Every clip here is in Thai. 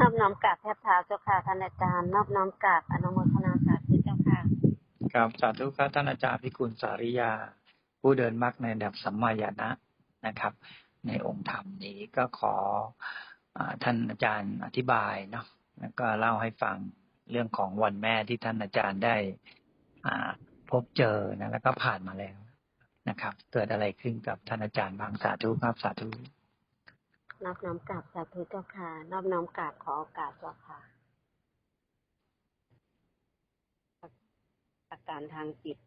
นอบน้อมกราบแทบเท้าเจ้าค่ะท่านอาจารย์นอบน้อมกราบอนุโมทนาสาธุเจ้าค่ะครับสาธุครับท่านอาจารย์พิกุลสาริยา ผู้เดินมรรคในระดับสัมมาญาณะนะครับ ในองค์ธรรมนี้ก็ขออท่านอาจารย์อธิบายเนาะแล้วก็เล่าให้ฟังเรื่องของวันแม่ที่ท่านอาจารย์ได้พบเจอนะแล้วก็ผ่านมาแล้วนะครับ เกิดอะไรขึ้นกับท่านอาจารย์บางสาธุครับสาธุ นอบน้อมกราบสาธุเจ้าค่ะนอบน้อมกราบขอโอกาสเจ้าค่ะ อาการทางจิต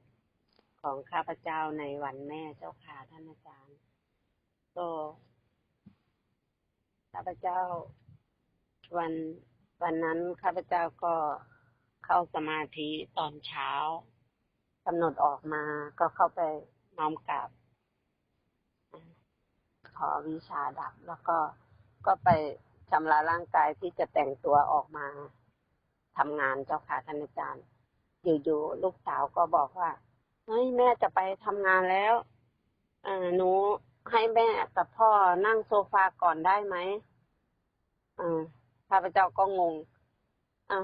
ของข้าพเจ้าในวันแม่เจ้าค่ะท่านอาจารย์ก็ข้าพเจ้าวันวันนั้นข้าพเจ้าก็เข้าสมาธิตอนเช้ากำหนดออกมาก็เข้าไปน้อมกราบ อวิชาดับ แล้วก็ก็ไปชำระร่างกายที่จะแต่งตัวออกมาทำงานเจ้าค่ะท่านอาจารย์ อยู่ๆลูกสาวก็บอกว่าเฮ้ยแม่จะไปทำงานแล้วเออหนูให้แม่กับพ่อนั่งโซฟาก่อนได้ไหมอ่าข้าพเจ้าก็งงอะ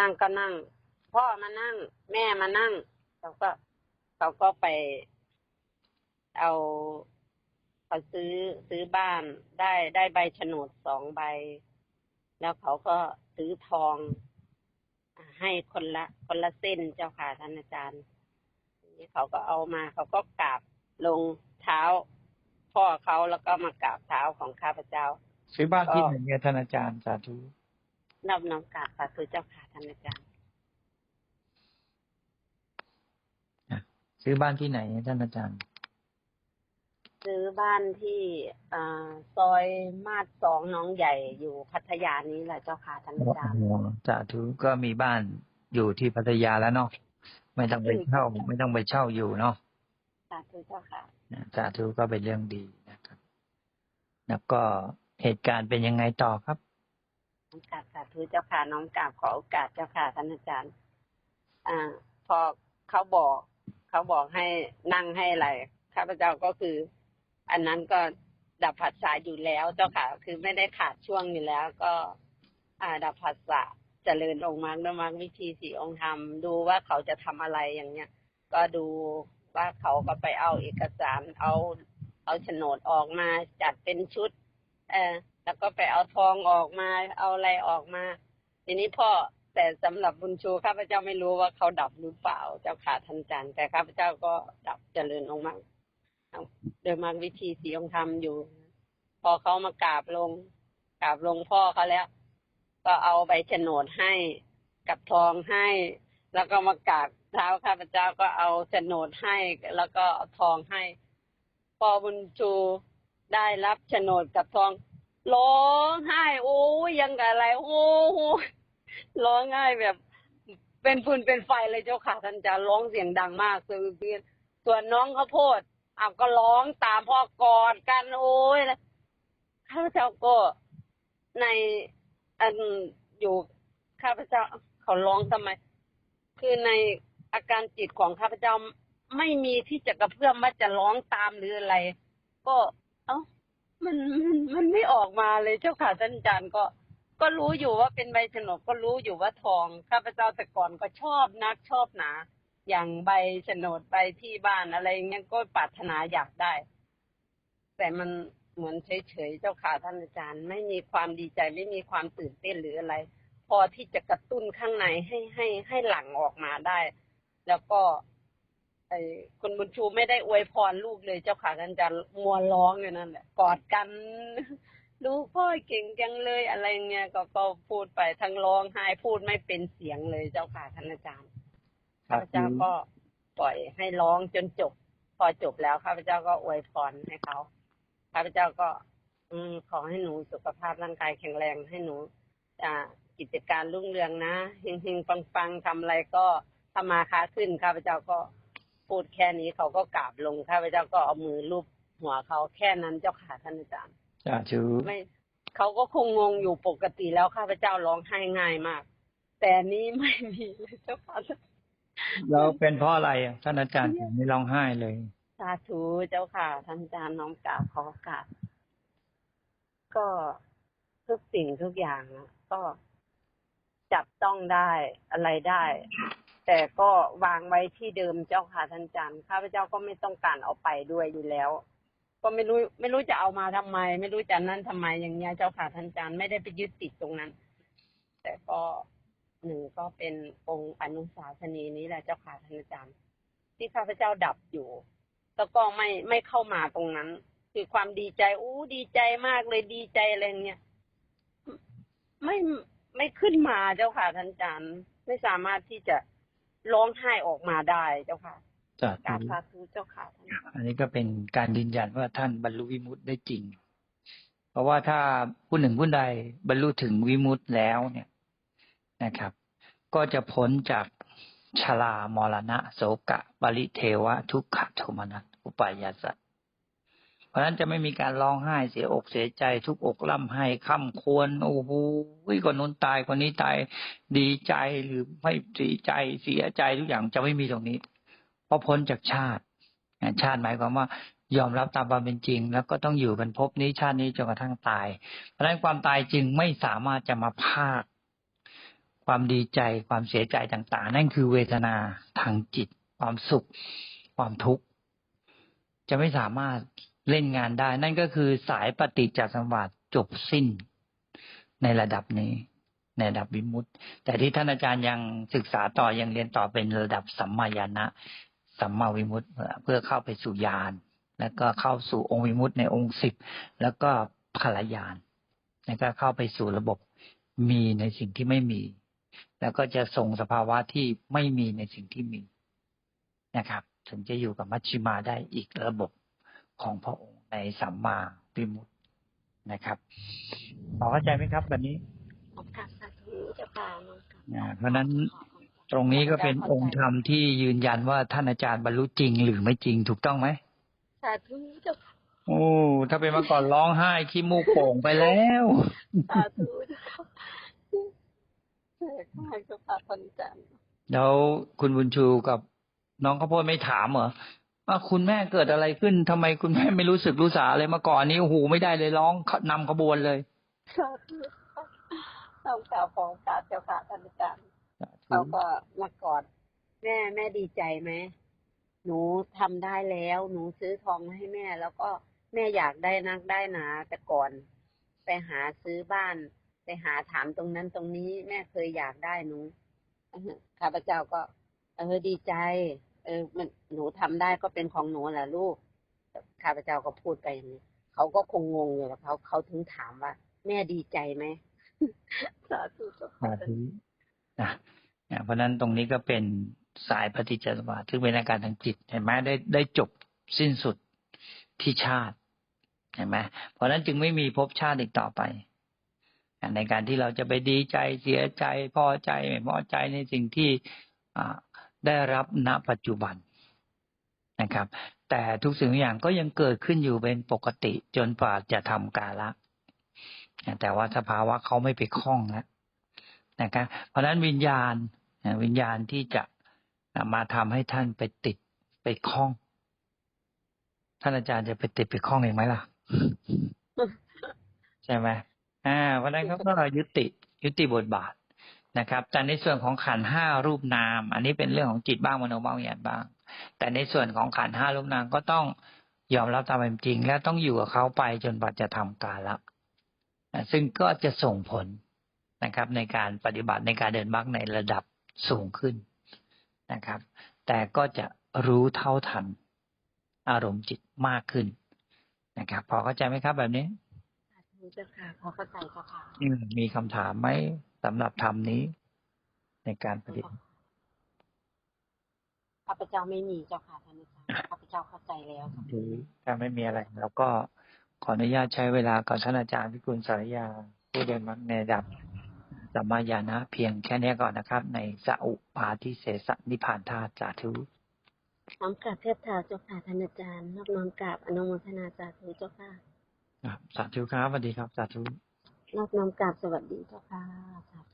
นั่งก็นั่ง พ่อมานั่ง แม่มานั่งเขาก็เขาก็ไปเอา เขาซื้อซื้อบ้านได้ได้ใบโฉนดสองใบ แล้วเขาก็ซื้อทองอ่าให้คนละคนละเส้นเจ้าค่ะท่านอาจารย์ทีนี้เขาก็เอามา เขาก็กราบลงเท้า พ่อเขาแล้วก็มากราบเท้าของข้าพเจ้า ซื้อบ้านที่ไหนเนี่ยท่านอาจารย์สาธุนอบน้อมกราบสาธุเจ้าค่ะท่านอาจารย์ซื้อบ้านที่ไหนท่านอาจารย์ซื้อ บ้านที่อ่าซอยมาดสองหน้องใหญ่อยู่พัทยานี้แหละเจ้าค่ะท่านอาจารย์สาธุก็มีบ้านอยู่ที่พัทยาแล้วเนาะไม่ต้องไปเช่าไม่ต้องไปเช่าอยู่เนาะสาธุเจ้าค่ะสาธุก็เป็นเรื่องดีนะครับ แล้วก็เหตุการณ์เป็นยังไงต่อครับน้อมกราบสาธุเจ้าค่ะน้อมกราบขอโอกาสเจ้าค่ะท่านอาจารย์ อ่า พอเขาบอก เขาบอกให้นั่งให้อะไรข้าพเจ้าก็คือ อันนั้นก็ดับผัสสะอยู่แล้วเจ้าค่ะ คือไม่ได้ขาดช่วงอยู่แล้ว ก็ อ่า ดับผัสสะเจริญองค์มรรคด้วยมรรควิธีสี่องค์ธรรมดูว่าเขาจะทำอะไรอย่างเงี้ย ก็ดูว่าเขาก็ไปเอาเอกสารเอา เอาโฉนดออกมาจัดเป็นชุด เออแล้วก็ไปเอาทองออกมาเอาอะไรออกมา ทีนี้พ่อแต่สำหรับบุญชูข้าพเจ้าไม่รู้ว่าเขาดับหรือเปล่าเจ้าขาทันจันทร์แต่ข้าพเจ้าก็ดับเจริญองค์มรรค โดยมรรควิธีสีองค์ธรรมอยู่ พอเขามากราบลงกราบลงพ่อเขาแล้ว ก็เอาใบโฉนดให้กับทองให้ แล้วก็มากราบเท้าข้าพเจ้าก็เอาโฉนดให้ แล้วก็เอาทองให้ พอบุญชูได้รับโฉนดกับทองร้องไห้โอ้ยังกับอะไรโอ้โหร้องไห้แบบ เป็นฟืนเป็นไฟเลยเจ้าค่ะท่านจะร้องเสียงดังมากคือคือส่วนน้องข้าโพด อ้าวก็ร้องตามพ่อกอดกันโอ้ยแล้วข้าพเจ้าก็ในอันอยู่ข้าพเจ้าเขาร้องทำไม คือในอาการจิตของข้าพเจ้าไม่มีที่จะกระเพื่อมว่าจะร้องตามหรืออะไร ก็ เอ้ามันมันมันไม่ออกมาเลยเจ้าค่ะท่านอาจารย์ก็ ก็รู้อยู่ว่าเป็นใบฉนดก็รู้อยู่ว่าทองข้าพเจ้าแต่ก่อนก็ชอบนักชอบหนา อย่างใบโฉนดใบที่บ้านอะไรเงี้ยก็ปรารถนาอยากได้ แต่มันเหมือนเฉยๆเจ้าค่ะท่านอาจารย์ ไม่มีความดีใจไม่มีความตื่นเต้นหรืออะไร พอที่จะกระตุ้นข้างในให้ให้ให้หลั่งออกมาได้ แล้วก็ไอ้คุณบุญชูไม่ได้อวยพรลูกเลยเจ้าค่ะท่านอาจารย์มัวร้องอยู่นั่นแหละกอดกันลูกพ่อเก่งจังเลยอะไรเงี้ยก็ก็พูดไปทั้งร้องไห้พูดไม่เป็นเสียงเลยเจ้าค่ะท่านอาจารย์ ข้าพเจ้าก็ปล่อยให้ร้องจนจบ พอจบแล้วข้าพเจ้าก็อวยพรให้เขาข้าพเจ้าก็ อืมขอให้หนูสุขภาพร่างกายแข็งแรงให้หนูอ่ากิจการรุ่งเรืองนะเฮงๆปังๆทำอะไรก็ทำมาค้าขึ้นข้าพเจ้าก็พูดแค่นี้เขาก็กราบลงข้าพเจ้าก็เอามือลูบหัวเขาแค่นั้นเจ้าค่ะท่านอาจารย์สาธุไม่เขาก็คงงงอยู่ปกติแล้วข้าพเจ้าร้องไห้ง่ายมาก แต่นี้ไม่มีเลยเจ้าค่ะ แล้วเป็นเพราะอะไรอะท่านอาจารย์ถึงไม่ร้องไห้เลยสาธุเจ้าค่ะ ท่านอาจารย์น้อมกราบขอกราบก็ทุกสิ่งทุกอย่างนะก็จับต้องได้อะไรได้ แต่ก็วางไว้ที่เดิมเจ้าค่ะท่านอาจารย์ข้าพเจ้าก็ไม่ต้องการเอาไปด้วยอยู่แล้ว ก็ไม่รู้ ไม่รู้จะเอามาทำไม ไม่รู้จะนั่นทำไมอย่างเงี้ยเจ้าค่ะท่านอาจารย์ไม่ได้ไปยึดติดตรงนั้น แต่ก็ หนึ่งก็เป็นองค์อนุสาสนีนี้แหละเจ้าค่ะท่านอาจารย์ ที่ข้าพเจ้าดับอยู่ แล้วก็ไม่ไม่เข้ามาตรงนั้น คือความดีใจอู้ดีใจมากเลยดีใจอะไรเงี้ยไม่ไม่ขึ้นมาเจ้าค่ะท่านอาจารย์ไม่สามารถที่จะร้องไห้ออกมาได้เจ้าค่ะสากราบธุสาธุเจ้าค่ะท่านอาจารย์อันนี้ก็เป็นการยืนยันว่าท่านบรรลุวิมุตติได้จริง เพราะว่าถ้าผู้หนึ่งผู้ใดบรรลุถึงวิมุตติแล้วเนี่ย นะครับ ก็จะพ้นจากชรามรณะโสกะปริเทวะ ทุกขโทมนัสอุปายาสัตเพราะนั้นจะไม่มีการร้องไห้เสียอกเสียใจ ทุกอกล่ำไห้ค่ำควรโอ้โหคนนู้นตายคนนี้ตายดีใจหรือไม่ดีใจเสียใจทุกอย่างจะไม่มีตรงนี้ เพราะพ้นจากชาติ ชาติหมายความว่ายอมรับตามความเป็นจริง แล้วก็ต้องอยู่กันภพนี้ชาตินี้จนกระทั่งตาย เพราะฉะนั้นความตายจึงไม่สามารถจะมาพาก ความดีใจความเสียใจต่างๆ นั่นคือเวทนาทางจิต ความสุข ความทุกข์ จะไม่สามารถเล่นงานได้ นั่นก็คือสายปฏิจจสมบัติจบสิ้นในระดับนี้ ในระดับวิมุตติแต่ที่ท่านอาจารย์ยังศึกษาต่อยังเรียนต่อเป็นระดับสัมมาญาณะสัมมาวิมุตติเพื่อเข้าไปสู่ญาณแล้วก็เข้าสู่องค์วิมุตติในองค์สิบแล้วก็พลญาณแล้วก็เข้าไปสู่ระบบมีในสิ่งที่ไม่มี แล้วก็จะส่งสภาวะที่ไม่มีในสิ่งที่มีนะครับ ถึงจะอยู่กับมัชชิมาได้อีกระบบของพระองค์ในสัมมาวิมุตตินะครับพอเข้าใจไหมครับแบบนี้กราบสาธุเจ้าค่ะน้องกราบอ่าเพราะฉะนั้นตรงนี้ก็เป็นองค์ธรรมที่ยืนยันว่าท่านอาจารย์บรรลุจริงหรือไม่จริงถูกต้องไหมสาธุเจ้าค่ะโอ้ถ้าเป็นเมื่อก่อนร้องไห้ขี้มูกโป่งไปแล้วสาธุเจ้าค่ะ ใช่ค่ะเจ้าค่ะท่านอาจารย์แล้วคุณบุญชูกับน้องข้าวโพดไม่ถามเหรอว่าคุณแม่เกิดอะไรขึ้นทำไมคุณแม่ไม่รู้สึกรู้สาเลยเมื่อก่อนนี้โอ้โหไม่ได้เลยร้องนำขบวนเลยสาธุค่ะน้องกราบของกราบเจ้าค่ะท่านอาจารย์เขาก็มากอดแม่แม่ดีใจไหมหนูทำได้แล้ว หนูซื้อทองมาให้แม่ แล้วก็แม่อยากได้นักได้หนาแต่ก่อน ไปหาซื้อบ้าน ไปหาถามตรงนั้นตรงนี้แม่เคยอยากได้หนูอื้อหือข้าพเจ้าก็ เออดีใจ เออ มันหนูทำได้ก็เป็นของหนูแหละลูกข้าพเจ้าก็พูดไปอย่างนี้เขาก็คงงงอยู่แล้วเขาเขาถึงถามว่า แม่ดีใจไหมสาธุสาธุนะเพราะฉะนั้นตรงนี้ก็เป็นสายปฏิจจสมบัติซึ่งเป็นอาการทางจิตเห็นไหมได้ได้จบสิ้นสุดที่ชาติเห็นไหมเพราะฉะนั้นจึงไม่มีภพชาติอีกต่อไป ในการที่เราจะไปดีใจเสียใจพอใจไม่พอใจในสิ่งที่อ่าได้รับณปัจจุบันนะครับ แต่ทุกสิ่งทุกอย่างก็ยังเกิดขึ้นอยู่เป็นปกติจนกว่าจะทำกาละแต่ว่าสภาวะเขาไม่ไปคล้องแล้วนะครับเพราะฉะนั้นวิญญาณนะวิญญาณที่จะมาทำให้ท่านไปติดไปคล้อง ท่านอาจารย์จะไปติดไปคล้องเองไหมล่ะ ใช่ไหม อ่าเพราะนั้นเขาก็ยุติยุติบทบาทนะครับ แต่ในส่วนของขันห้ารูปนาม อันนี้เป็นเรื่องของจิตบ้างมโนบ้างวิญญาณบ้าง แต่ในส่วนของขันห้ารูปนามก็ต้องยอมรับตามเป็นจริง และต้องอยู่กับเขาไปจนกว่าจะทำกาละซึ่งก็จะส่งผลนะครับ ในการปฏิบัติในการเดินมรรคในระดับสูงขึ้นนะครับ แต่ก็จะรู้เท่าทัน อารมณ์จิตมากขึ้นนะครับ พอเข้าใจไหมครับแบบนี้ เจ้าค่ะพอเข้าใจเจ้าค่ะอืมมีคำถามไหมสำหรับธรรมนี้ ในการปฏิบัติข้าพเจ้าไม่มีเจ้าค่ะท่านอาจารย์ข้าพเจ้าเข้าใจแล้วค่ะหรือถ้าไม่มีอะไรเราก็ขออนุญาตใช้เวลากับท่านอาจารย์พิกุลสารยา ผู้เดินมรรคในระดับสัมมาญาณะเพียงแค่นี้ก่อนนะครับ ในสัอุปาทิเสสนิพพานธาตุสาธุน้อมกราบเทพเท้าเจ้าค่ะท่านอาจารย์นอบน้อมกราบอนุโมทนาสาธุเจ้าค่ะครับ สาธุครับสวัสดีครับสาธุรับน้อมกราบสวัสดีเจ้าค่ะสาธุ